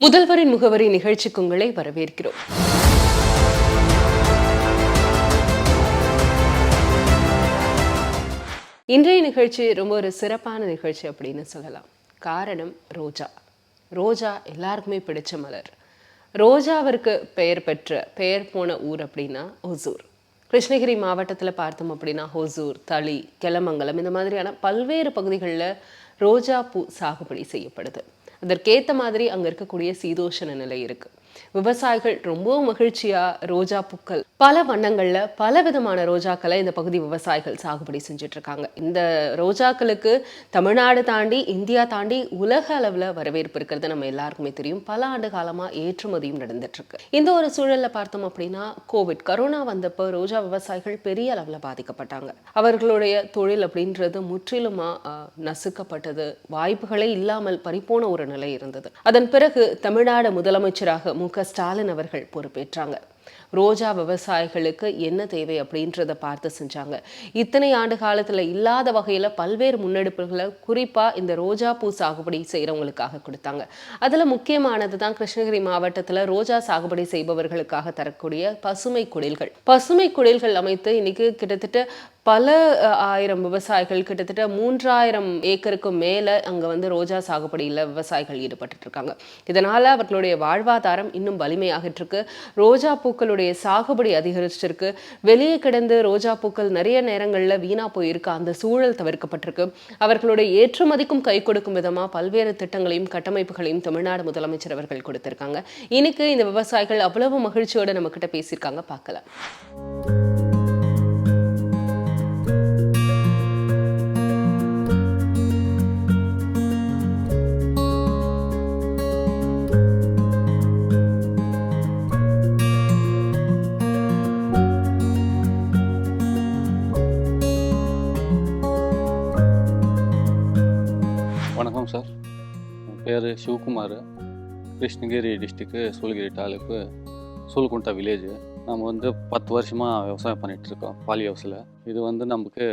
முதல்வரின் முகவரி நிகழ்ச்சிக்கு உங்களை வரவேற்கிறோம். இன்றைய நிகழ்ச்சி ரொம்ப ஒரு சிறப்பான நிகழ்ச்சி அப்படின்னு சொல்லலாம். காரணம் ரோஜா. ரோஜா எல்லாருக்குமே பிடிச்ச மலர். ரோஜாவிற்கு பெயர் பெற்ற பெயர் போன ஊர் அப்படின்னா ஒசூர் கிருஷ்ணகிரி மாவட்டத்தில் பார்த்தோம் அப்படின்னா ஹொசூர் தளி கெலமங்கலம் இந்த மாதிரியான பல்வேறு பகுதிகளில் ரோஜா பூ சாகுபடி செய்யப்படுது. அதற்கேற்ற மாதிரி அங்கே இருக்கக்கூடிய சீதோஷண நிலை இருக்கு. விவசாயிகள் ரொம்ப மகிழ்ச்சியா ரோஜா பூக்கள் பல வண்ணங்களில் பல விதமான ரோஜாக்களை இந்த பகுதி விவசாயிகள் சாகுபடி செஞ்சிட்ருக்காங்க. இந்த ரோஜாக்களுக்கு தமிழ்நாடு தாண்டி இந்தியா தாண்டி உலக அளவில் வரவேற்பு இருக்கிறது நம்ம எல்லாருக்குமே தெரியும். பல ஆண்டு காலமாக ஏற்றுமதியும் நடந்துட்டுருக்கு இந்த ஒரு சூழல்ல பார்த்தோம் அப்படின்னா கோவிட் கரோனா வந்தப்போ ரோஜா விவசாயிகள் பெரிய அளவில் பாதிக்கப்பட்டாங்க. அவர்களுடைய தொழில் அப்படின்றது முற்றிலுமா நசுக்கப்பட்டது. வாய்ப்புகளே இல்லாமல் பறிப்போன ஒரு நிலை இருந்தது. அதன் பிறகு தமிழ்நாடு முதலமைச்சராக மு க ஸ்டாலின் அவர்கள் பொறுப்பேற்றாங்க. ரோஜா விவசாயிகளுக்கு என்ன தேவை அப்படின்றத பார்த்து செஞ்சாங்க. இத்தனை ஆண்டு காலத்தில் இல்லாத வகையில் பல்வேறு முன்னெடுப்புகளை குறிப்பாக இந்த ரோஜா பூ சாகுபடி செய்கிறவங்களுக்காக கொடுத்தாங்க. அதில் முக்கியமானது தான் கிருஷ்ணகிரி மாவட்டத்தில் ரோஜா சாகுபடி செய்பவர்களுக்காக தரக்கூடிய பசுமை குடில்கள். பசுமை குடில்கள் அமைத்து இன்னைக்கு கிட்டத்தட்ட பல ஆயிரம் விவசாயிகள் கிட்டத்தட்ட மூன்றாயிரம் ஏக்கருக்கும் மேலே அங்கே வந்து ரோஜா சாகுபடியில் விவசாயிகள் ஈடுபட்டு இருக்காங்க இதனால் அவர்களுடைய வாழ்வாதாரம் இன்னும் வலிமையாகிட்டு இருக்கு ரோஜா பூக்களுடைய சாகுபடி அதிகரிச்சிருக்கு வெளியே கிடந்து ரோஜா பூக்கள் நிறைய நேரங்களில் வீணா போயிருக்கு அந்த சூழல் தவிர்க்கப்பட்டிருக்கு அவர்களுடைய ஏற்றுமதிக்கும் கை கொடுக்கும் விதமாக பல்வேறு திட்டங்களையும் கட்டமைப்புகளையும் தமிழ்நாடு முதலமைச்சர் அவர்கள் கொடுத்திருக்காங்க. இன்னைக்கு இந்த விவசாயிகள் அவ்வளவு மகிழ்ச்சியோட நம்ம கிட்ட பேசியிருக்காங்க. பார்க்கலாம். பேர் சிவகுமார் கிருஷ்ணகிரி டிஸ்ட்ரிக்கு சூளகிரி தாலுக்கு சூல்குண்டா வில்லேஜ் நம்ம வந்து பத்து வருஷமாக விவசாயம் பண்ணிகிட்ருக்கோம் பாலி ஹவுஸில் இது வந்து நமக்கு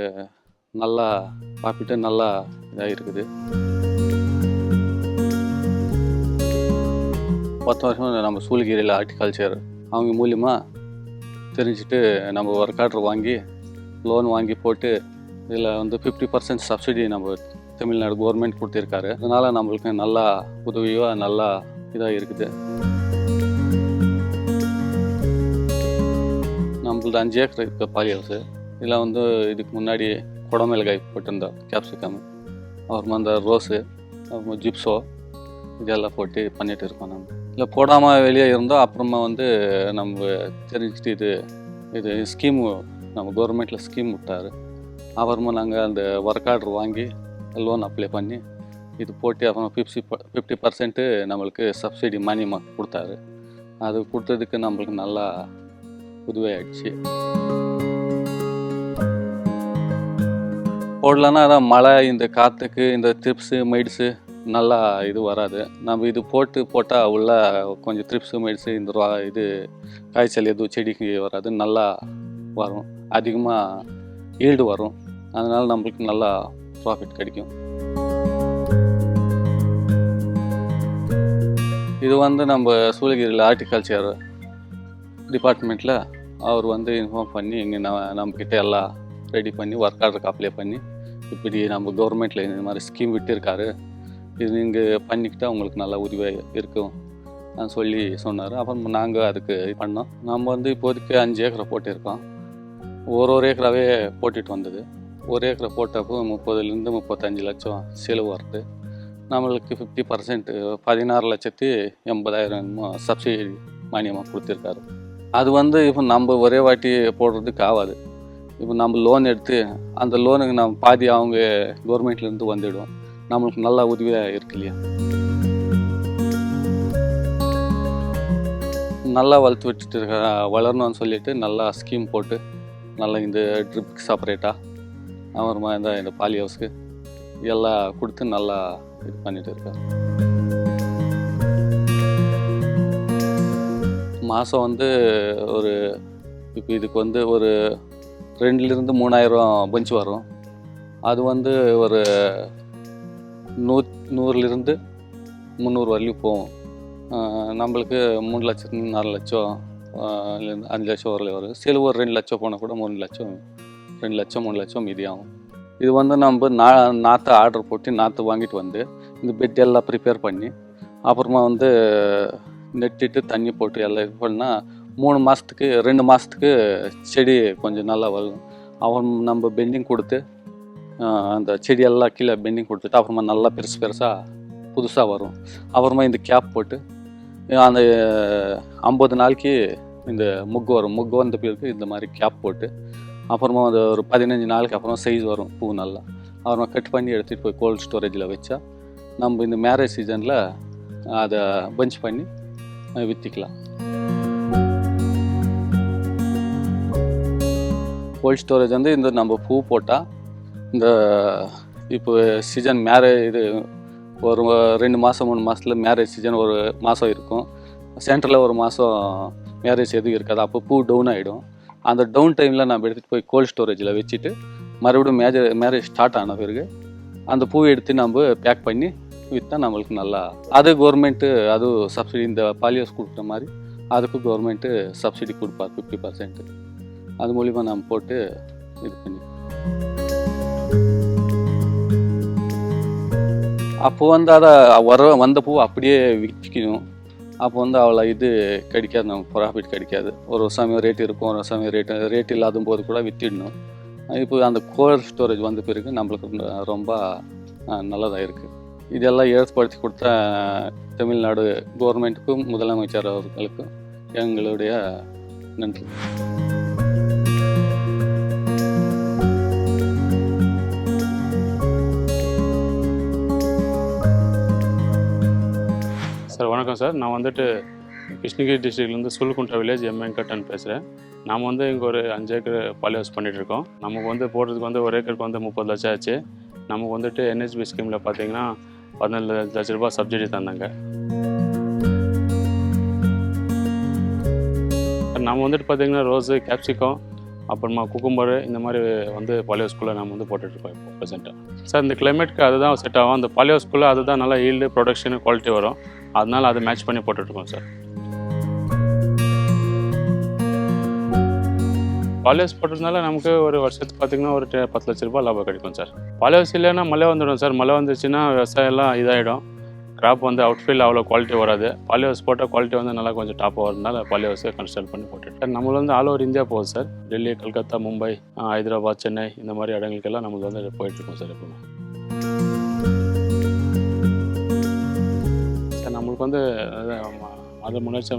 நல்லா ப்ராஃபிட்டு நல்லா இதாக இருக்குது. பத்து வருஷம் நம்ம சூலகிரியில் ஹார்டிகல்ச்சர் அவங்க மூலிமா தெரிஞ்சுட்டு நம்ம ஒர்க் ஆர்டர் வாங்கி லோன் வாங்கி போட்டு இதில் வந்து ஃபிஃப்டி பர்சன்ட் சப்சிடி நம்ம தமிழ்நாடு கவர்மெண்ட் கொடுத்துருக்காரு. அதனால நம்மளுக்கு நல்லா உதவியாக நல்லா இதாக இருக்குது. நம்மளது அஞ்சு ஏக்கர் இருக்க பாலி இதில் வந்து இதுக்கு முன்னாடி குடமிளகாய் போட்டிருந்தோம் கேப்சிகம் அப்புறமா அந்த ரோஸு அப்புறமா ஜிப்ஸோ இதெல்லாம் போட்டு பண்ணிட்டு இருக்கோம் நம்ம. இல்லை போடாமல் வெளியே இருந்தோம் அப்புறமா வந்து நம்ம தெரிஞ்சுட்டு இது இது ஸ்கீமு நம்ம கவர்மெண்ட்டில் ஸ்கீம் விட்டார். அப்புறமா நாங்கள் அந்த ஒர்க் ஆர்டர் வாங்கி லோன் அப்ளை பண்ணி இது போட்டு அப்புறம் ஃபிஃப்டி ஃபிஃப்டி பர்சன்ட்டு நம்மளுக்கு சப்சிடி மானியமாக கொடுத்தாரு. அது கொடுத்ததுக்கு நம்மளுக்கு நல்லா உதவியாயிடுச்சு. போடலன்னா அதான் மழை இந்த காற்றுக்கு இந்த த்ரிப்ஸு மைட்ஸு நல்லா இது வராது. நம்ம இது போட்டு போட்டால் உள்ள கொஞ்சம் ட்ரிப்ஸு மைட்ஸு இந்த ரா- இது காய்ச்சல் எதுவும் செடிக்கு வராது நல்லா வரும். அதிகமாக ஈல்டு வரும். அதனால் நம்மளுக்கு நல்லா ப்ராஃபிட் கிடைக்கும். இது வந்து நம்ம சூளகிரியில் ஹார்டிகல்ச்சர் டிபார்ட்மெண்ட்டில் அவர் வந்து இன்ஃபார்ம் பண்ணி இங்கே நம்ம நம்மக்கிட்ட எல்லாம் ரெடி பண்ணி ஒர்க் ஆர்டருக்கு அப்ளை பண்ணி இப்படி நம்ம கவர்மெண்ட்டில் இந்த மாதிரி ஸ்கீம் விட்டுருக்காரு. இது நீங்கள் பண்ணிக்கிட்டால் உங்களுக்கு நல்லா உதவியாக இருக்கும் சொல்லி சொன்னார். அப்புறம் நாங்கள் அதுக்கு பண்ணோம். நம்ம வந்து இப்போதைக்கு அஞ்சு ஏக்கரை போட்டிருக்கோம். ஒரு ஒரு ஏக்கராகவே போட்டுட்டு வந்தது. ஒரு ஏக்கரை போட்டப்போ முப்பதுலேருந்து முப்பத்தஞ்சு லட்சம் செலவு வருது. நம்மளுக்கு ஃபிஃப்டி பர்சன்ட் பதினாறு லட்சத்தி எண்பதாயிரம் சப்சிடி மானியமாக கொடுத்துருக்காரு. அது வந்து இப்போ நம்ம ஒரே வாட்டி போடுறதுக்கு ஆகாது. இப்போ நம்ம லோன் எடுத்து அந்த லோனுக்கு நம்ம பாதி அவங்க கவர்மெண்ட்லேருந்து வந்துடும். நம்மளுக்கு நல்லா உதவியாக இருக்கு இல்லையா? நல்லா வளர்த்து விட்டுட்டு இருக்க வளரணும்னு சொல்லிட்டு நல்லா ஸ்கீம் போட்டு நல்லா இந்த ட்ரிப்க்கு செப்பரேட்டாக அப்புறமா இந்த இந்த பாலி ஹவுஸ்க்கு எல்லாம் கொடுத்து நல்லா இது பண்ணிட்டு இருக்கார் மாதம் வந்து ஒரு இப்போ இதுக்கு வந்து ஒரு ரெண்டுலேருந்து மூணாயிரம் பஞ்ச் வரும். அது வந்து ஒரு நூ நூறுலேருந்து முந்நூறு வரலையும் போகும். நம்மளுக்கு மூணு லட்சத்துலேருந்து நாலு லட்சம் அஞ்சு லட்சம் வரல வரும். சில ஒரு ரெண்டு லட்சம் போனால் கூட மூணு லட்சம் ரெண்டு லட்சம் மூணு லட்சம் மீதி ஆகும் இது வந்து நம்ம நா நாற்று ஆர்டர் போட்டு நாற்று வாங்கிட்டு வந்து இந்த பெட் எல்லாம் ப்ரிப்பேர் பண்ணி அப்புறமா வந்து நெட்டிட்டு தண்ணி போட்டு எல்லாம் இது பண்ணால் மூணு மாதத்துக்கு ரெண்டு மாதத்துக்கு செடி கொஞ்சம் நல்லா வரும் அவன் நம்ம பெண்டிங் கொடுத்து அந்த செடியெல்லாம் கீழே பெண்டிங் கொடுத்துட்டு அப்புறமா நல்லா பெருசு பெருசாக புதுசாக வரும். அப்புறமா இந்த கேப் போட்டு அந்த ஐம்பது நாளைக்கு இந்த முக்கு வரும். முக்கு வந்த பிறகு இந்த மாதிரி கேப் போட்டு அப்புறமா அது ஒரு பதினஞ்சு நாளுக்கு அப்புறம் சைஸ் வரும் பூ நல்லா. அப்புறமா கட் பண்ணி எடுத்துகிட்டு போய் கோல்ட் ஸ்டோரேஜில் வச்சா நம்ம இந்த மேரேஜ் சீசனில் அதை பஞ்ச் பண்ணி விற்றுக்கலாம் கோல்ட் ஸ்டோரேஜ் வந்து இந்த நம்ம பூ போட்டால் இந்த இப்போ சீசன் மேரேஜ் இது ஒரு ரெண்டு மாதம் மூணு மாதத்தில் மேரேஜ் சீசன் ஒரு மாதம் இருக்கும். சென்டரில் ஒரு மாதம் மேரேஜ் எதுவும் இருக்காது. அப்போ பூ டவுன் ஆகிடும் அந்த டவுன் டைமில் நம்ம எடுத்துகிட்டு போய் கோல்ட் ஸ்டோரேஜில் வச்சுட்டு மறுபடியும் மேஜர் மேரேஜ் ஸ்டார்ட் ஆன பிறகு அந்த பூவை எடுத்து நம்ம பேக் பண்ணி விற்றா நம்மளுக்கு நல்லா அது கவர்மெண்ட்டு அது சப்சிடி இந்த பாலியோஸ் கொடுக்குற மாதிரி அதுக்கும் கவர்மெண்ட்டு சப்சிடி கொடுப்பார் ஃபிஃப்டி பர்சன்ட்டு அது மூலிமா நம்ம போட்டு இது பண்ணி. அப்போ வந்து அதை வர வந்த பூ அப்படியே விற்கணும் அப்போ வந்து அவ்வளோ இது கிடைக்காது நமக்கு ப்ராஃபிட் கிடைக்காது. ஒரு சமயம் ரேட் இருக்கும் ஒரு சமயம் ரேட் ரேட் இல்லாத போது கூட விற்றிடணும் இப்போ அந்த கோல்ட் ஸ்டோரேஜ் வந்த பிறகு நம்மளுக்கு ரொம்ப நல்லதாக இருக்குது இதெல்லாம் ஏற்படுத்தி கொடுத்த தமிழ்நாடு கவர்மெண்ட்டுக்கும் முதலமைச்சர் அவர்களுக்கும் எங்களுடைய நன்றி. சார். நான் வந்துட்டு கிருஷ்ணகிரி டிஸ்ட்ரிக்ட்லேருந்து சுல்குண்டா வில்லேஜ் எம் வெங்கட்டன் பேசுகிறேன் நாம் வந்து இங்கே ஒரு அஞ்சு ஏக்கர் பாலி ஹவுஸ் பண்ணிகிட்ருக்கோம் நமக்கு வந்து போடுறதுக்கு வந்து ஒரு ஏக்கருக்கு வந்து முப்பது லட்சம் ஆச்சு. நமக்கு வந்துட்டு என்ஹெச்பி ஸ்கீமில் பார்த்தீங்கன்னா பதினேழு லட்ச ரூபாய் சப்சிடி தந்தாங்க. நம்ம வந்துட்டு பார்த்தீங்கன்னா ரோஸு கேப்சிகம் அப்புறமா குக்கும்பரு இந்த மாதிரி வந்து பாலியோ ஸ்கூலில் நம்ம வந்து போட்டுட்ருக்கோம் இப்போ ப்ரெசென்ட்டாக சார் இந்த கிளைமேட்க்கு அதுதான் செட் ஆகும். அந்த பாலியோ ஸ்கூலில் அதுதான் நல்லா ஈல்டு ப்ரொடக்ஷன் குவாலிட்டி வரும். அதனால் அதை மேட்ச் பண்ணி போட்டுட்ருக்கோம் சார் பாலியோஸ் போட்டதுனால நமக்கு ஒரு வருஷத்துக்கு பார்த்தீங்கன்னா ஒரு பத்து லட்ச ரூபாய் லாபம் கிடைக்கும் சார் பாலியோஸ் இல்லைன்னா மழை வந்துடும் சார் மழை வந்துச்சுன்னா விவசாயம் எல்லாம் இதாகிடும் கிராப் வந்து அவுட்ஃபீல்ட் அவ்வளோ குவாலிட்டி வராது. பாலியோஸ் போட்டால் குவாலிட்டி வந்து நல்லா கொஞ்சம் டாப்பாக வரதுனால பாலியோஸை கன்ஸ்ட்ரக்ட் பண்ணி போட்டுட்டு. சார் நம்மள வந்து ஆல் ஓவர் இந்தியா போகுது சார் டெல்லி கல்கத்தா மும்பை ஹைதராபாத் சென்னை இந்த மாதிரி இடங்களுக்கெல்லாம் நம்மளுக்கு வந்து போயிட்டுருக்கோம் சார் எப்பவுமே. சார் நம்மளுக்கு வந்து அது முன்னேற்ற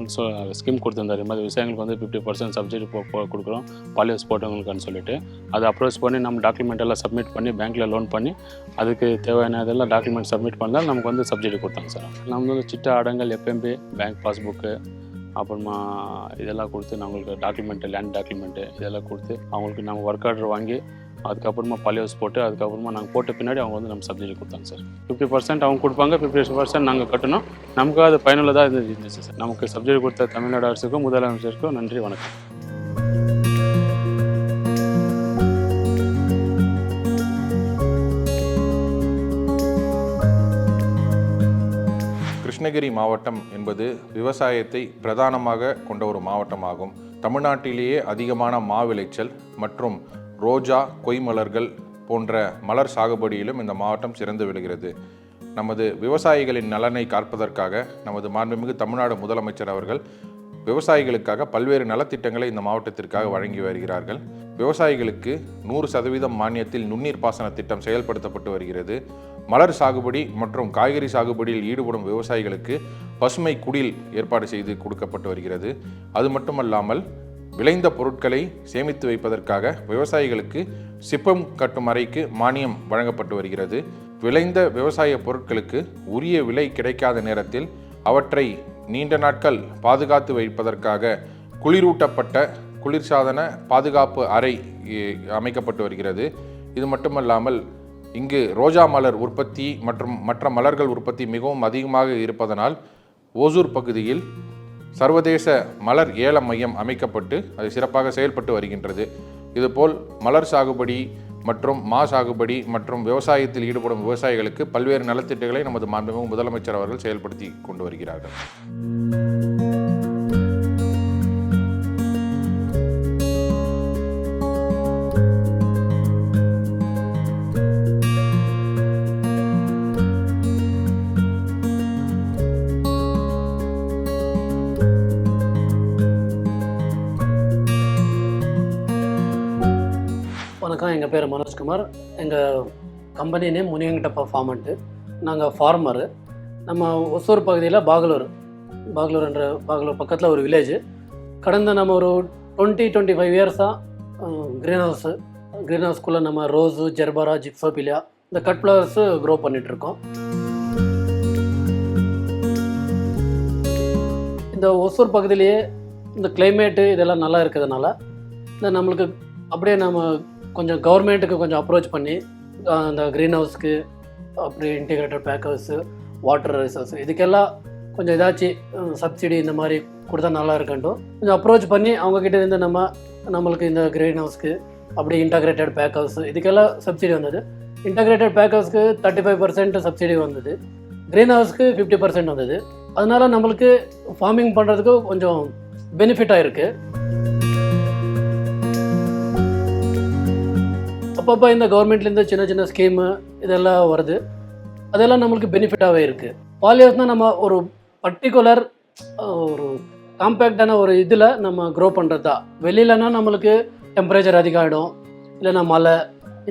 ஸ்கீம் கொடுத்துருந்தாரு. மாதிரி விவசாயிகளுக்கு வந்து ஃபிஃப்டி பர்சன்ட் சப்சிடி கொடுக்குறோம். பாலியோஸ் போட்டவங்களுக்குன்னு சொல்லிட்டு. அதை அப்ரோச் பண்ணி நம்ம டாக்குமெண்ட் எல்லாம் சப்மிட் பண்ணி பேங்க்கில் லோன் பண்ணி அதுக்கு தேவையான இதெல்லாம் டாக்குமெண்ட் சப்மிட் பண்ணால் நமக்கு வந்து சப்சிடி கொடுத்தாங்க சார் நம்ம வந்து சிட்டா ஆடங்கள் எஃப்எம்பி பேங்க் பாஸ்புக்கு அப்புறமா இதெல்லாம் கொடுத்து நம்மளுக்கு டாக்குமெண்ட்டு லேண்ட் டாக்குமெண்ட்டு இதெல்லாம் கொடுத்து அவங்களுக்கு நம்ம ஒர்க் ஆர்டர் வாங்கி அதுக்கப்புறமா பாலியோஸ் போட்டு அதுக்கப்புறமா நாங்கள் போட்ட பின்னாடி அவங்க வந்து நம்ம சப்சிடி கொடுத்தாங்க சார். ஃபிஃப்டி பர்சன்ட் அவங்க கொடுப்பாங்க ஃபிஃப்டி பர்சன்ட் நாங்கள் கட்டணும். நமக்கு அது பயனுள்ளதாக இருந்துச்சு இருந்துச்சு சார். நமக்கு சப்சிடி கொடுத்த தமிழ்நாடு அரசுக்கும் முதலமைச்சருக்கும் நன்றி வணக்கம். கிருஷ்ணகிரி மாவட்டம் என்பது விவசாயத்தை பிரதானமாக கொண்ட ஒரு மாவட்டமாகும். தமிழ்நாட்டிலேயே அதிகமான மா விளைச்சல் மற்றும் ரோஜா கொய்மலர்கள் போன்ற மலர் சாகுபடியிலும் இந்த மாவட்டம் சிறந்து விழுகிறது. நமது விவசாயிகளின் நலனை காப்பதற்காக நமது மாண்புமிகு தமிழ்நாடு முதலமைச்சர் அவர்கள் விவசாயிகளுக்காக பல்வேறு நலத்திட்டங்களை இந்த மாவட்டத்திற்காக வழங்கி வருகிறார்கள். விவசாயிகளுக்கு நூறு சதவீதம் மானியத்தில் நுண்ணீர் பாசன திட்டம் செயல்படுத்தப்பட்டு வருகிறது. மலர் சாகுபடி மற்றும் காய்கறி சாகுபடியில் ஈடுபடும் விவசாயிகளுக்கு பசுமை குடில் ஏற்பாடு செய்து கொடுக்கப்பட்டு வருகிறது. அது மட்டுமல்லாமல் விளைந்த பொருட்களை சேமித்து வைப்பதற்காக விவசாயிகளுக்கு சிப்பம் கட்டும் அறைக்கு மானியம் வழங்கப்பட்டு வருகிறது. விளைந்த விவசாய பொருட்களுக்கு உரிய விலை கிடைக்காத நேரத்தில் அவற்றை நீண்ட நாட்கள் பாதுகாத்து வைப்பதற்காக குளிரூட்டப்பட்ட குளிர்சாதன பாதுகாப்பு அறை அமைக்கப்பட்டு வருகிறது. இது மட்டுமல்லாமல் இங்கு ரோஜா மலர் உற்பத்தி மற்றும் மற்ற மலர்கள் உற்பத்தி மிகவும் அதிகமாக இருப்பதனால் ஓசூர் பகுதியில் சர்வதேச மலர் ஏல மையம் அமைக்கப்பட்டு அது சிறப்பாக செயல்பட்டு வருகின்றது. இதுபோல் மலர் சாகுபடி மற்றும் மா சாகுபடி மற்றும் விவசாயத்தில் ஈடுபடும் விவசாயிகளுக்கு பல்வேறு நலத்திட்டங்களை நமது மாண்புமிகு முதலமைச்சர் அவர்கள் செயல்படுத்தி கொண்டு வருகிறார்கள். வணக்கம் எங்கள் பேர் மனோஜ்குமார். எங்கள் கம்பெனி நேம் முனியங்கட்டப்பா ஃபார்மன்ட்டு நாங்கள் ஃபார்மரு நம்ம ஒசூர் பகுதியில் பாகலூர். பாகலூர் என்ற பாகலூர் பக்கத்தில் ஒரு வில்லேஜ் கடந்த நம்ம ஒரு டுவெண்ட்டி டுவெண்ட்டி ஃபைவ் இயர்ஸாக க்ரீன் ஹவுஸு க்ரீன் ஹவுஸ்குள்ளே நம்ம ரோஸு ஜெர்பரா ஜிப்சோபிலியா இந்த கட் ஃப்ளவர்ஸு க்ரோ பண்ணிகிட்ருக்கோம் இந்த ஒசூர் பகுதியிலேயே இந்த கிளைமேட்டு இதெல்லாம் நல்லா இருக்கிறதுனால இந்த நம்மளுக்கு அப்படியே நம்ம கொஞ்சம் கவர்மெண்ட்டுக்கு கொஞ்சம் அப்ரோச் பண்ணி அந்த க்ரீன் ஹவுஸ்க்கு அப்படி இன்டிகிரேட்டட் பேக்கர்ஸு வாட்டர் ரிசோர்ஸ் இதுக்கெல்லாம் கொஞ்சம் ஏதாச்சும் சப்சிடி இந்த மாதிரி கொடுத்தா நல்லா இருக்கட்டும் கொஞ்சம் அப்ரோச் பண்ணி அவங்கக்கிட்ட இருந்து நம்ம நம்மளுக்கு இந்த க்ரீன் ஹவுஸ்க்கு அப்படி இன்டகிரேட்டட் பேக் ஹவுஸ் இதுக்கெல்லாம் சப்சிடி வந்தது. இன்டகிரேட்டட் பேக் ஹவுஸ்க்கு தேர்ட்டி ஃபைவ் பர்சன்ட் சப்சிடி வந்தது. க்ரீன் ஹவுஸ்க்கு ஃபிஃப்டி பர்சன்ட் வந்தது. அதனால் நம்மளுக்கு ஃபார்மிங் பண்ணுறதுக்கு கொஞ்சம் பெனிஃபிட்டாக இருக்குது அப்பப்போ இந்த கவர்மெண்ட்லேருந்து சின்ன சின்ன ஸ்கீமு இதெல்லாம் வருது. அதெல்லாம் நம்மளுக்கு பெனிஃபிட்டாகவே இருக்குது பாலியோஸ்னால் நம்ம ஒரு பர்டிகுலர் ஒரு காம்பேக்டான ஒரு இதில் நம்ம க்ரோ பண்ணுறது தான் வெளியிலனா நம்மளுக்கு டெம்பரேச்சர் அதிகம் ஆகிடும் இல்லைன்னா மழை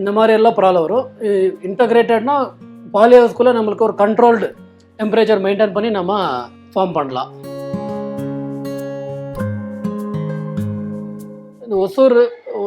இந்த மாதிரி எல்லாம் ப்ராப்ளம் வரும். இன்டகிரேட்டட்னா பாலியோஸ்குள்ளே நம்மளுக்கு ஒரு கண்ட்ரோல்டு டெம்பரேச்சர் மெயின்டைன் பண்ணி நம்ம ஃபார்ம் பண்ணலாம். இந்த ஒசூர்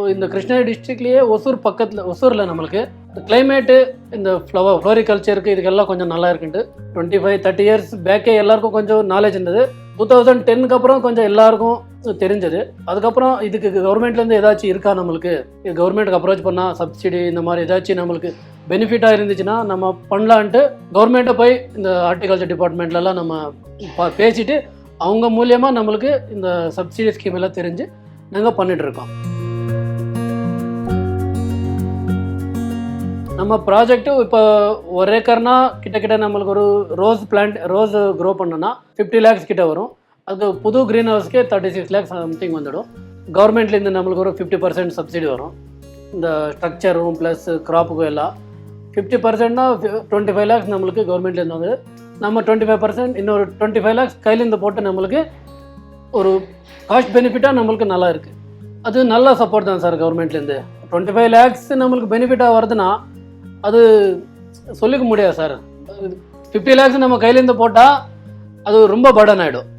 இந்த கிருஷ்ணகிரி டிஸ்ட்ரிக்ட்லேயே ஒசூர் பக்கத்தில் ஒசூரில் நம்மளுக்கு. கிளைமேட்டு இந்த ஃப்ளவர் ஃப்ளோரிகல்ச்சருக்கு இதுக்கெல்லாம் கொஞ்சம் நல்லா இருக்குன்ட்டு. டுவெண்ட்டி ஃபைவ் தேர்ட்டி இயர்ஸ் பேக்கே எல்லாருக்கும் கொஞ்சம் நாலேஜ் இருந்தது. டூ தௌசண்ட் டென்னுக்கு அப்புறம் கொஞ்சம் எல்லாருக்கும் தெரிஞ்சது. அதுக்கப்புறம் இதுக்கு கவர்மெண்ட்லேருந்து ஏதாச்சும் இருக்கா நம்மளுக்கு? இது கவர்மெண்ட்டுக்கு அப்ரோச் பண்ணால் சப்சிடி இந்த மாதிரி ஏதாச்சும் நம்மளுக்கு பெனிஃபிட்டாக இருந்துச்சுன்னா நம்ம பண்ணலான்ட்டு கவர்மெண்ட்டை போய் இந்த ஹார்டிகல்ச்சர் டிபார்ட்மெண்ட்லலாம் நம்ம பா- பேசிட்டு அவங்க மூலியமாக நம்மளுக்கு இந்த சப்சிடி ஸ்கீம் எல்லாம் தெரிஞ்சு நாங்கள் பண்ணிகிட்ருக்கோம் நம்ம ப்ராஜெக்ட்டு இப்போ ஒரு ஏக்கர்னா கிட்ட கிட்ட நம்மளுக்கு ஒரு ரோஸ் பிளான்ட் ரோஸ் க்ரோ பண்ணோன்னா ஃபிஃப்டி லேக்ஸ் கிட்ட வரும். அதுக்கு புது க்ரீன் ஹவுஸ்க்கே தேர்ட்டி சிக்ஸ் லேக்ஸ் சம்திங் வந்துடும் கவர்மெண்ட்லேருந்து நம்மளுக்கு ஒரு ஃபிஃப்டி பர்சன்ட் சப்சிடி வரும். இந்த ஸ்ட்ரக்சரும் ப்ளஸ் க்ராப்புக்கும் எல்லாம். ஃபிஃப்டி பர்சன்ட்னா டுவெண்ட்டி ஃபைவ் லேக்ஸ் நம்மளுக்கு கவர்மெண்ட்லேருந்து வந்து நம்ம டுவெண்ட்டி ஃபைவ் பர்சன்ட் இன்னொரு டுவெண்ட்டி ஃபைவ் லேக்ஸ் கையிலேருந்து போட்டு நம்மளுக்கு ஒரு காஸ்ட் பெனிஃபிட்டாக நம்மளுக்கு நல்லா இருக்குது அது நல்ல சப்போர்ட் தான் சார் கவர்மெண்ட்லேருந்து டுவெண்ட்டி ஃபைவ் லேக்ஸ் நம்மளுக்கு பெனிஃபிட்டாக வருதுன்னா அது சொல்லிக்க முடியாது சார். ஃபிஃப்டி லேக்ஸ் நம்ம கையிலேருந்து போட்டால் அது ரொம்ப பர்டன் ஆகிடும்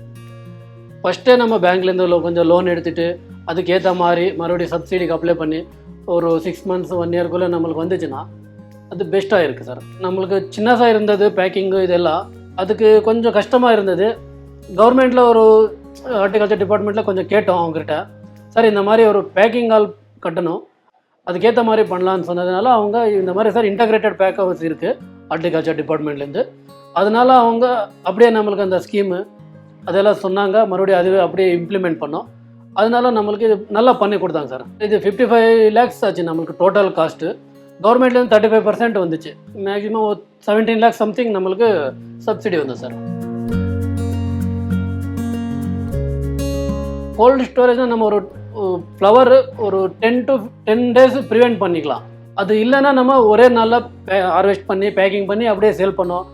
ஃபஸ்ட்டே நம்ம பேங்க்லேருந்து கொஞ்சம் லோன் எடுத்துகிட்டு அதுக்கேற்ற மாதிரி மறுபடியும் சப்சிடிக்கு அப்ளை பண்ணி ஒரு சிக்ஸ் மந்த்ஸ் ஒன் இயர்க்குள்ளே நம்மளுக்கு வந்துச்சுன்னா அது பெஸ்ட்டாக இருக்குது சார். நம்மளுக்கு சின்னதாக இருந்தது பேக்கிங்கு இதெல்லாம் அதுக்கு கொஞ்சம் கஷ்டமாக இருந்தது. கவர்மெண்ட்டில் ஒரு ஹார்டிகல்ச்சர் டிபார்ட்மெண்ட்டில் கொஞ்சம் கேட்டோம் அவங்ககிட்ட. சார் இந்த மாதிரி ஒரு பேக்கிங் ஆல் கட்டணும். அதுக்கேற்ற மாதிரி பண்ணலான்னு சொன்னதுனால அவங்க இந்த மாதிரி சார் இன்டகிரேட்டட் பேக் ஹவுஸ் இருக்குது ஹார்டிகல்ச்சர் டிபார்ட்மெண்ட்லேருந்து அதனால அவங்க அப்படியே நம்மளுக்கு அந்த ஸ்கீமு அதெல்லாம் சொன்னாங்க. மறுபடியும் அதுவே அப்படியே இம்ப்ளிமெண்ட் பண்ணோம். அதனால நம்மளுக்கு இது நல்லா பண்ணி கொடுத்தாங்க சார். இது ஃபிஃப்டி ஃபைவ் லேக்ஸ் ஆச்சு நம்மளுக்கு டோட்டல் காஸ்ட்டு கவர்மெண்ட்லேருந்து தேர்ட்டி ஃபைவ் பர்சன்ட் வந்துச்சு. மேக்ஸிமம் செவன்டீன் லேக்ஸ் சம்திங் நம்மளுக்கு சப்சிடி வந்து சார். கோல்டு ஸ்டோரேஜ்னால் நம்ம ஒரு ஃப்ளவர் ஒரு ten to ten days prevent பண்ணிக்கலாம். அது இல்லைன்னா நம்ம ஒரே நாளில் ஹார்வெஸ்ட் பண்ணி பேக்கிங் பண்ணி அப்படியே சேல் பண்ணோம்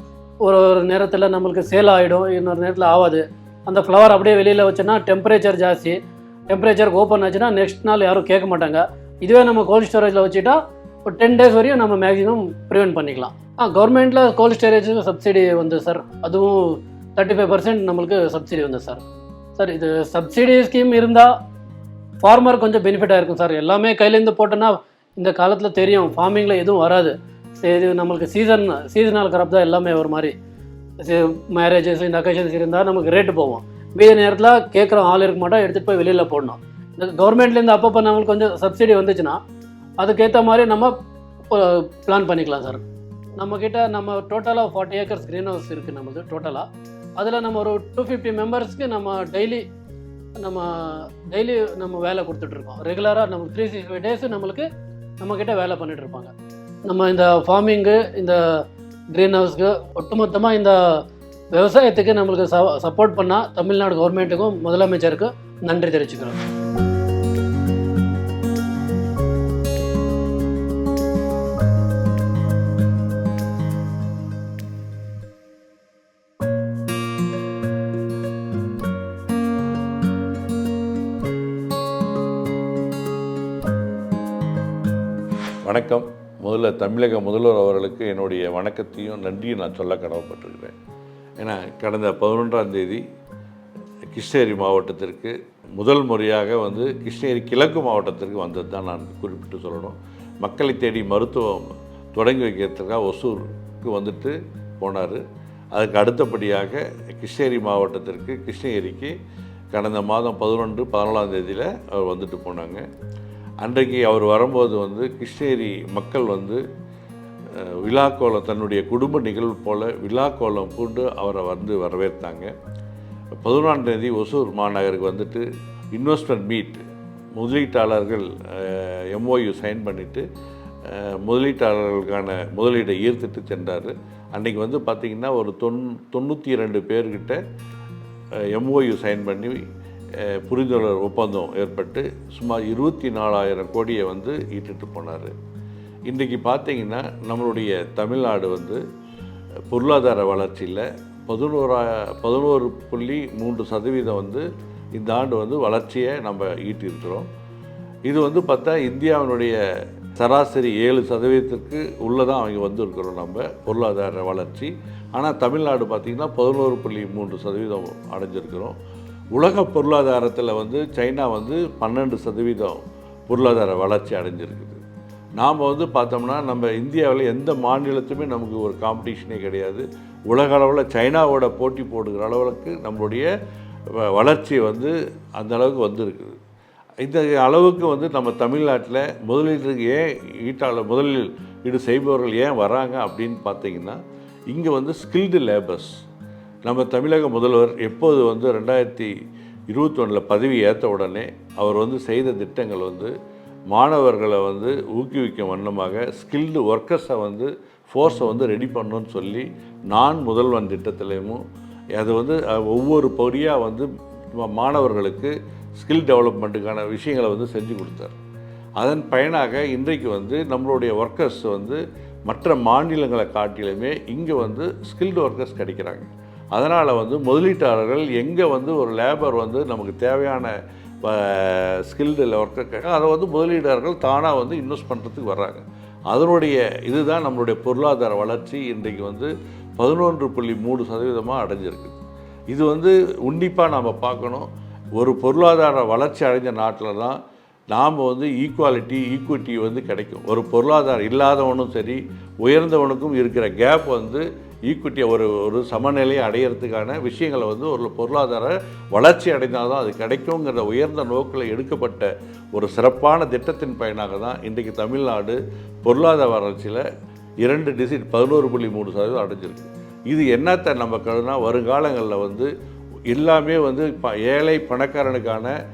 ஒரு ஒரு நேரத்தில் நம்மளுக்கு சேல் ஆகிடும் இன்னொரு நேரத்தில் ஆகாது. அந்த ஃப்ளவர் அப்படியே வெளியில் வச்சோன்னா டெம்பரேச்சர் ஜாஸ்தி. டெம்பரேச்சர் ஓப்பன் ஆச்சுன்னா நெக்ஸ்ட் நாள் யாரும் கேட்க மாட்டாங்க. இதுவே நம்ம கோல்டு ஸ்டோரேஜில் வச்சுட்டா ஒரு டென் டேஸ் வரையும் நம்ம மேக்ஸிமம் ப்ரிவெண்ட் பண்ணிக்கலாம். ஆ கவர்மெண்ட்டில் கோல்டு ஸ்டோரேஜுக்கு சப்சிடி வந்து சார் அதுவும் தேர்ட்டி ஃபைவ் பர்சன்ட் நம்மளுக்கு சப்சிடி வந்து சார் சார் இது சப்சிடி ஸ்கீம் இருந்தால் ஃபார்மர் கொஞ்சம் பெனிஃபிட்டாக இருக்கும் சார் எல்லாமே கையிலேருந்து போட்டோன்னா இந்த காலத்தில் தெரியும். ஃபார்மிங்கில் எதுவும் வராது. சரி, இது நம்மளுக்கு சீசன் சீசனல் கிராப் தான் எல்லாமே ஒரு மாதிரி. மேரேஜஸ் இந்த அக்கேஷன்ஸ் இருந்தால் நமக்கு ரேட்டு போவோம் மீதி நேரத்தில் கேட்குற ஆள் இருக்க மாட்டோம் எடுத்துகிட்டு போய் வெளியில் போடணும். இந்த கவர்மெண்ட்லேருந்து அப்பப்போ நம்மளுக்கு கொஞ்சம் சப்சிடி வந்துச்சுன்னா அதுக்கேற்ற மாதிரி நம்ம பிளான் பண்ணிக்கலாம் சார் நம்மக்கிட்ட நம்ம டோட்டலாக ஃபார்ட்டி ஏக்கர்ஸ் க்ரீன் ஹவுஸ் இருக்குது நம்மளுக்கு டோட்டலாக அதில் நம்ம ஒரு டூ ஃபிஃப்டி மெம்பர்ஸ்க்கு நம்ம டெய்லி நம்ம டெய்லி நம்ம வேலை கொடுத்துட்ருக்கோம். ரெகுலராக நம்ம த்ரீ சிக்ஸ்டி ஃபைவ் டேஸ் நம்மளுக்கு நம்மக்கிட்ட வேலை பண்ணிகிட்டு இருப்பாங்க நம்ம இந்த ஃபார்மிங்கு இந்த க்ரீன் ஹவுஸ்க்கு ஒட்டுமொத்தமாக இந்த விவசாயத்துக்கு நம்மளுக்கு ச சப்போர்ட் பண்ணால் தமிழ்நாடு கவர்மெண்ட்டுக்கும் முதலமைச்சருக்கும் நன்றி தெரிவிச்சுக்கிறோம். வணக்கம். முதல்ல தமிழக முதல்வர் அவர்களுக்கு என்னுடைய வணக்கத்தையும் நன்றியும் நான் சொல்ல கடமைப்பட்டிருக்கிறேன். ஏன்னா கடந்த பதினொன்றாம் தேதி கிருஷ்ணகிரி மாவட்டத்திற்கு முதல் முறையாக வந்து கிருஷ்ணகிரி கிழக்கு மாவட்டத்திற்கு வந்தது தான் நான் குறிப்பிட்டு சொல்லணும். மக்களை தேடி மருத்துவம் தொடங்கி வைக்கிறதுக்காக ஒசூருக்கு வந்துட்டு போனார். அதுக்கு அடுத்தபடியாக கிருஷ்ணகிரி மாவட்டத்திற்கு கிருஷ்ணகிரிக்கு கடந்த மாதம் பதினொன்று பதினாலாம் தேதியில் அவர் வந்துட்டு போனாங்க. அன்றைக்கு அவர் வரும்போது வந்து கிருஷ்ணகிரி மக்கள் வந்து விழா விழாக்கோலம் தன்னுடைய குடும்ப நிகழ்வு போல விழாக்கோலம் பூண்டு அவரை வந்து வரவேற்றாங்க. பதினொன்றாம் தேதி ஒசூர் மாநகருக்கு வந்துட்டு இன்வெஸ்ட்மெண்ட் மீட் முதலீட்டாளர்கள் எம்ஓயு சைன் பண்ணிவிட்டு முதலீட்டாளர்களுக்கான முதலீடை ஈர்த்துட்டு சென்றார். அன்றைக்கி வந்து பார்த்திங்கன்னா ஒரு தொன் தொண்ணூற்றி ரெண்டு பேர்கிட்ட எம்ஓயு சைன் பண்ணி அஹ், புரிந்துணர்வு ஒப்பந்தம் ஏற்பட்டு சுமார் இருபத்தி நாலாயிரம் கோடியை வந்து ஈட்டுட்டு போனார். இன்றைக்கி பார்த்தீங்கன்னா நம்மளுடைய தமிழ்நாடு வந்து பொருளாதார வளர்ச்சியில் பதினோரா பதினோரு புள்ளி மூன்று சதவீதம் வந்து இந்த ஆண்டு வந்து வளர்ச்சியை நம்ம ஈட்டியிருக்கிறோம். இது வந்து பார்த்தா இந்தியாவினுடைய சராசரி ஏழு சதவீதத்திற்கு உள்ளே தான் அவங்க வந்திருக்கிறோம் நம்ம பொருளாதார வளர்ச்சி. ஆனால் தமிழ்நாடு பார்த்திங்கன்னா பதினோரு புள்ளி மூன்று சதவீதம் அடைஞ்சிருக்கிறோம். உலக பொருளாதாரத்தில் வந்து சைனா வந்து பன்னெண்டு சதவீதம் பொருளாதார வளர்ச்சி அடைஞ்சிருக்குது. நாம் வந்து பார்த்தோம்னா நம்ம இந்தியாவில் எந்த மாநிலத்துமே நமக்கு ஒரு காம்படிஷனே கிடையாது. உலக அளவில் சைனாவோட போட்டி போடுகிற அளவுக்கு நம்மளுடைய வ- வளர்ச்சி வந்து அந்த அளவுக்கு வந்திருக்குது. இந்த அளவுக்கு வந்து நம்ம தமிழ்நாட்டில் முதலீட்டுக்கு ஏன் ஈட்டாளர் முதலீடு செய்பவர்கள் ஏன் வராங்க அப்படின்னு பார்த்தீங்கன்னா இங்கே வந்து ஸ்கில்டு லேபர்ஸ் நம்ம தமிழக முதல்வர் எப்போது வந்து ரெண்டாயிரத்தி இருபத்தொன்னில் பதவி ஏற்ற உடனே அவர் வந்து செய்த திட்டங்கள் வந்து மாணவர்களை வந்து ஊக்குவிக்கும் வண்ணமாக ஸ்கில்டு ஒர்க்கர்ஸை வந்து ஃபோர்ஸை வந்து ரெடி பண்ணணும்னு சொல்லி நான் முதல்வன் திட்டத்திலையும் அது வந்து ஒவ்வொரு பகுதியாக வந்து மாணவர்களுக்கு ஸ்கில் டெவலப்மெண்ட்டுக்கான விஷயங்களை வந்து செஞ்சு கொடுத்தார். அதன் பயனாக இன்றைக்கு வந்து நம்மளுடைய ஒர்க்கர்ஸ் வந்து மற்ற மாநிலங்களை காட்டிலுமே இங்கே வந்து ஸ்கில்டு ஒர்க்கர்ஸ் கிடைக்கிறாங்க. அதனால் வந்து முதலீட்டாளர்கள் எங்கே வந்து ஒரு லேபர் வந்து நமக்கு தேவையான ஸ்கில்டு கேட்க அதை வந்து முதலீட்டாளர்கள் தானாக வந்து இன்வெஸ்ட் பண்ணுறதுக்கு வர்றாங்க. அதனுடைய இதுதான் நம்மளுடைய பொருளாதார வளர்ச்சி இன்றைக்கு வந்து பதினொன்று புள்ளி மூணு சதவீதமாக அடைஞ்சிருக்கு. இது வந்து உன்னிப்பாக நாம் பார்க்கணும். ஒரு பொருளாதார வளர்ச்சி அடைஞ்ச நாட்டில் தான் நாம் வந்து ஈக்குவாலிட்டி ஈக்குவிட்டி வந்து கிடைக்கும். ஒரு பொருளாதாரம் இல்லாதவனும் சரி உயர்ந்தவனுக்கும் இருக்கிற கேப் வந்து ஈக்குவிட்டியை ஒரு ஒரு சமநிலையை அடையிறதுக்கான விஷயங்களை வந்து ஒரு பொருளாதார வளர்ச்சி அடைந்தால் தான் அது கிடைக்குங்கிற உயர்ந்த நோக்கில் எடுக்கப்பட்ட ஒரு சிறப்பான திட்டத்தின் பயனாக தான் இன்றைக்கு தமிழ்நாடு பொருளாதார வளர்ச்சியில் இரண்டு டிசிட் பதினோரு புள்ளி மூணு சதவீதம் அடைஞ்சிருக்கு. இது என்னத்தை நம்ம கருதுனா வருங்காலங்களில் வந்து எல்லாமே வந்து ப- ஏழை பணக்காரனுக்கான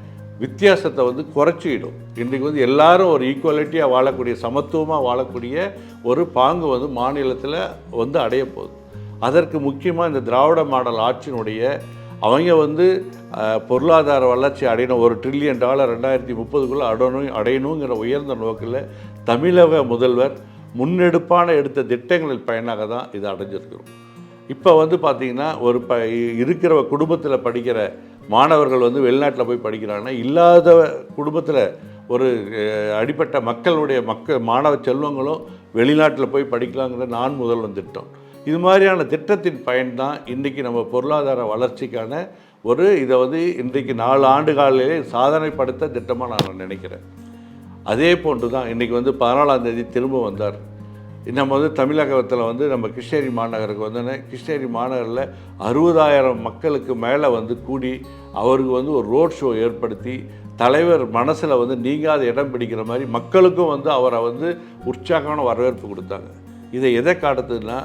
வித்தியாசத்தை வந்து குறைச்சிடும் இன்றைக்கு வந்து எல்லாரும் ஒரு ஈக்குவாலிட்டியாக வாழக்கூடிய சமத்துவமாக வாழக்கூடிய ஒரு பாங்கு வந்து மாநிலத்தில் வந்து அடைய போகுது. அதற்கு முக்கியமாக இந்த திராவிட மாடல் ஆட்சியினுடைய அவங்க வந்து பொருளாதார வளர்ச்சி அடையணும். ஒரு ட்ரில்லியன் டாலர் ரெண்டாயிரத்தி முப்பதுக்குள்ளே அடணும் அடையணுங்கிற உயர்ந்த நோக்கில் தமிழக முதல்வர் முன்னெடுப்பான எடுத்த திட்டங்களின் பயனாக தான் இது அடைஞ்சிருக்கிறோம். இப்போ வந்து பார்த்திங்கன்னா ஒரு ப இருக்கிற குடும்பத்தில் படிக்கிற மாணவர்கள் வந்து வெளிநாட்டில் போய் படிக்கிறாங்கன்னா இல்லாத குடும்பத்தில் ஒரு அடிப்பட்ட மக்களுடைய மக்கள் மாணவ செல்வங்களும் வெளிநாட்டில் போய் படிக்கலாங்கிற நான் முதல்வன் திட்டம். இது மாதிரியான திட்டத்தின் பயன்தான் இன்றைக்கி நம்ம பொருளாதார வளர்ச்சிக்கான ஒரு இதை வந்து இன்றைக்கு நாலு ஆண்டு காலையிலே சாதனைப்படுத்த திட்டமாக நான் நினைக்கிறேன். அதே போன்று தான் இன்றைக்கி வந்து பதினாலாம் தேதி திரும்ப வந்தார். நம்ம வந்து தமிழகத்தில் வந்து நம்ம கிருஷ்ணகிரி மாநகருக்கு வந்தோன்னே கிருஷ்ணகிரி மாநகரில் அறுபதாயிரம் மக்களுக்கு மேலே வந்து கூடி அவருக்கு வந்து ஒரு ரோட் ஷோ ஏற்படுத்தி தலைவர் மனசில் வந்து நீங்காத இடம் பிடிக்கிற மாதிரி மக்களுக்கும் வந்து அவரை வந்து உற்சாகமான வரவேற்பு கொடுத்தாங்க. இதை எதை காட்டுதுன்னா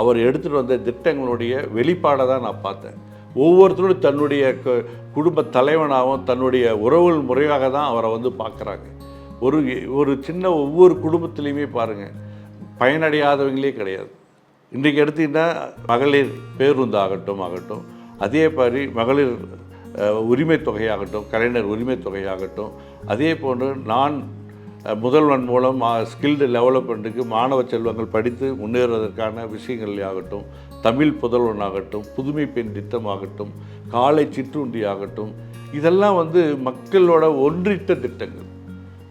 அவர் எடுத்துகிட்டு வந்த திட்டங்களுடைய வெளிப்பாடை தான் நான் பார்த்தேன். ஒவ்வொருத்தரும் தன்னுடைய குடும்ப தலைவனாகவும் தன்னுடைய உறவுகள் முறையாக தான் அவரை வந்து பார்க்குறாங்க. ஒரு ஒரு சின்ன ஒவ்வொரு குடும்பத்துலேயுமே பாருங்கள் பயனடையாதவங்களே கிடையாது. இன்றைக்கு எடுத்திங்கன்னா மகளிர் பேருந்து ஆகட்டும் ஆகட்டும் அதே மாதிரி மகளிர் உரிமை தொகையாகட்டும் கலைஞர் உரிமை தொகையாகட்டும் அதே போன்று நான் முதல்வன் மூலம் ஸ்கில்டு டெவலப்மெண்ட்டுக்கு மாணவ செல்வங்கள் படித்து முன்னேறுவதற்கான விஷயங்கள் ஆகட்டும் தமிழ் புதல்வன் ஆகட்டும் புதுமை பெண் திட்டமாகட்டும் காலை சிற்றுண்டி ஆகட்டும் இதெல்லாம் வந்து மக்களோட ஒன்றிட்ட திட்டங்கள்.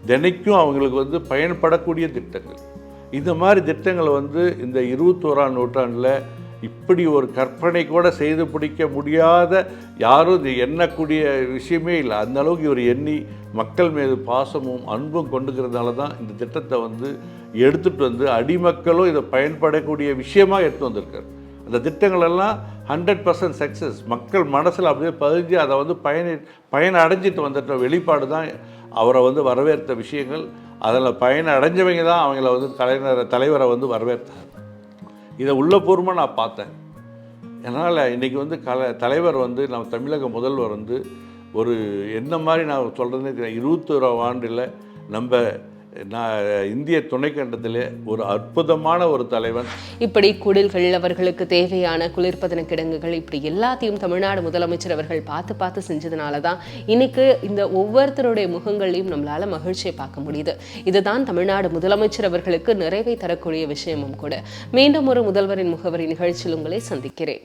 தினைக்கும் அவங்களுக்கு வந்து பயன்படக்கூடிய திட்டங்கள். இந்த மாதிரி திட்டங்களை வந்து இந்த இருபத்தோராம் நூற்றாண்டில் இப்படி ஒரு கற்பனை கூட செய்து பிடிக்க முடியாத யாரும் இது எண்ணக்கூடிய விஷயமே இல்லை. அந்த அளவுக்கு இவர் எண்ணி மக்கள் மீது பாசமும் அன்பும் கொண்டுக்கிறதுனால தான் இந்த திட்டத்தை வந்து எடுத்துகிட்டு வந்து அடிமக்களும் இதை பயன்படக்கூடிய விஷயமாக எடுத்து வந்திருக்காரு. அந்த திட்டங்களெல்லாம் ஹண்ட்ரட் பர்சன்ட் சக்ஸஸ் மக்கள் மனசில் அப்படியே பதிஞ்சு அதை வந்து பயனி பயன் அடைஞ்சிட்டு வந்துட்ட வெளிப்பாடு தான் அவரை வந்து வரவேற்ற விஷயங்கள் அதில் பயன் அடைஞ்சவங்க தான் அவங்கள வந்து தலைவரை தலைவரை வந்து வரவேற்றார். இதை உள்ளபூர்வமாக நான் பார்த்தேன். அதனால் இன்றைக்கி வந்து கல தலைவர் வந்து நம்ம தமிழக முதல்வர் வந்து ஒரு என்ன மாதிரி நான் சொல்கிறதுனே தெரியல. இருபத்தோராம் ஆண்டில் நம்ம நான் இந்திய துணைக்கண்டத்திலே ஒரு அற்புதமான ஒரு தலைவன். இப்படி குடில்கள் அவர்களுக்கு தேவையான குளிர்பதன கிடங்குகள் இப்படி எல்லாத்தையும் தமிழ்நாடு முதலமைச்சர் அவர்கள் பார்த்து பார்த்து செஞ்சதுனால தான் இன்னைக்கு இந்த ஒவ்வொருத்தருடைய முகங்களையும் நம்மளால மகிழ்ச்சியை பார்க்க முடியுது. இதுதான் தமிழ்நாடு முதலமைச்சர் அவர்களுக்கு நிறைவை தரக்கூடிய விஷயமும் கூட. மீண்டும் ஒரு முதல்வரின் முகவரி நிகழ்ச்சியில் உங்களை சந்திக்கிறேன்.